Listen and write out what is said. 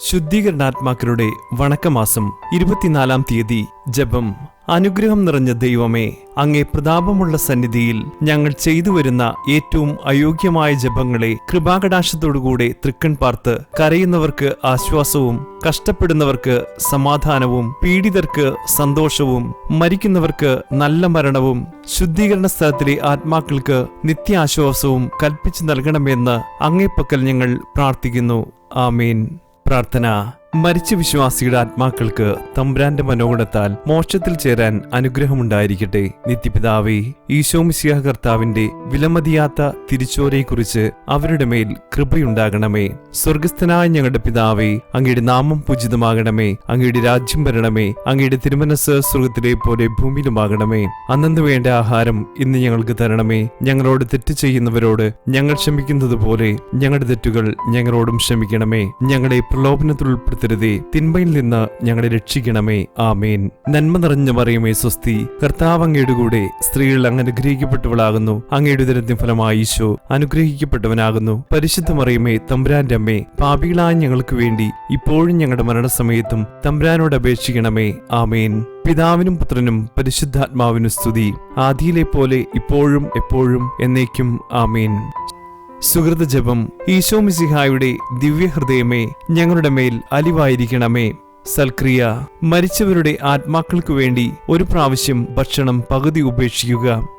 ശുദ്ധീകരണാത്മാക്കളുടെ വണക്കമാസം ഇരുപത്തിനാലാം തീയതി ജപം. അനുഗ്രഹം നിറഞ്ഞ ദൈവമേ അങ്ങേ പ്രതാപമുള്ള സന്നിധിയിൽ ഞങ്ങൾ ചെയ്തു വരുന്ന ഏറ്റവും അയോഗ്യമായ ജപങ്ങളെ കൃപാകടാശത്തോടുകൂടെ തൃക്കൺ പാർത്ത് കരയുന്നവർക്ക് ആശ്വാസവും കഷ്ടപ്പെടുന്നവർക്ക് സമാധാനവും പീഡിതർക്ക് സന്തോഷവും മരിക്കുന്നവർക്ക് നല്ല മരണവും ശുദ്ധീകരണ സ്ഥലത്തിലെ ആത്മാക്കൾക്ക് നിത്യാശ്വാസവും കൽപ്പിച്ചു നൽകണമെന്ന് അങ്ങേപ്പക്കൽ ഞങ്ങൾ പ്രാർത്ഥിക്കുന്നു. ആമീൻ. പ്രാർത്ഥന മരിച്ച വിശ്വാസിയുടെ ആത്മാക്കൾക്ക് തമ്പ്രാന്റെ മനോഗുണത്താൽ മോക്ഷത്തിൽ ചേരാൻ അനുഗ്രഹമുണ്ടായിരിക്കട്ടെ. നിത്യപിതാവേ ഈശോമിശിയ കർത്താവിന്റെ വിലമതിയാത്ത തിരിച്ചോരയെക്കുറിച്ച് അവരുടെ മേൽ കൃപയുണ്ടാകണമേ. സ്വർഗസ്ഥനായ ഞങ്ങളുടെ പിതാവേ അങ്ങയുടെ നാമം പൂജിതമാകണമേ. അങ്ങയുടെ രാജ്യം വരണമേ. അങ്ങയുടെ തിരുമനസ് സ്വർഗത്തിലെ പോലെ ഭൂമിയിലുമാകണമേ. അന്നു വേണ്ട ആഹാരം ഇന്ന് ഞങ്ങൾക്ക് തരണമേ. ഞങ്ങളോട് തെറ്റ് ചെയ്യുന്നവരോട് ഞങ്ങൾ ക്ഷമിക്കുന്നത് പോലെ ഞങ്ങളുടെ തെറ്റുകൾ ഞങ്ങളോടും ക്ഷമിക്കണമേ. ഞങ്ങളെ പ്രലോഭനത്തിൽ ഉൾപ്പെടുത്തരുതേ തിന്മയിൽ നിന്ന് ഞങ്ങളെ രക്ഷിക്കണമേ. ആമേൻ. നന്മ നിറഞ്ഞ മറിയമേ സ്വസ്തി. കർത്താവ് അങ്ങയുടെ കൂടെ സ്ത്രീകൾ അങ്ങ് അനുഗ്രഹിക്കപ്പെട്ടവളാകുന്നു. അങ്ങയുടെ ഉദരത്തിൻ ഫലമായി ഈശോ അനുഗ്രഹിക്കപ്പെട്ടവനാകുന്നു. പരിശുദ്ധ മറിയമേ തമ്പുരാന്റെ അമ്മേ പാപികളായ ഞങ്ങൾക്ക് വേണ്ടി ഇപ്പോഴും ഞങ്ങളുടെ മരണസമയത്തും തമ്പുരാനോട് അപേക്ഷിക്കണമേ. ആമേൻ. പിതാവിനും പുത്രനും പരിശുദ്ധാത്മാവിനും സ്തുതി. ആദിയിലെ പോലെ ഇപ്പോഴും എപ്പോഴും എന്നേക്കും ആമേൻ. സുഹൃത ജപം ഈശോ മിസിഹായുടെ ദിവ്യഹൃദയമേ ഞങ്ങളുടെ മേൽ അലിവായിരിക്കണമേ. സൽക്രിയ മരിച്ചവരുടെ ആത്മാക്കൾക്കു വേണ്ടി ഒരു പ്രാവശ്യം ഭക്ഷണം പകുതി ഉപേക്ഷിക്കുക.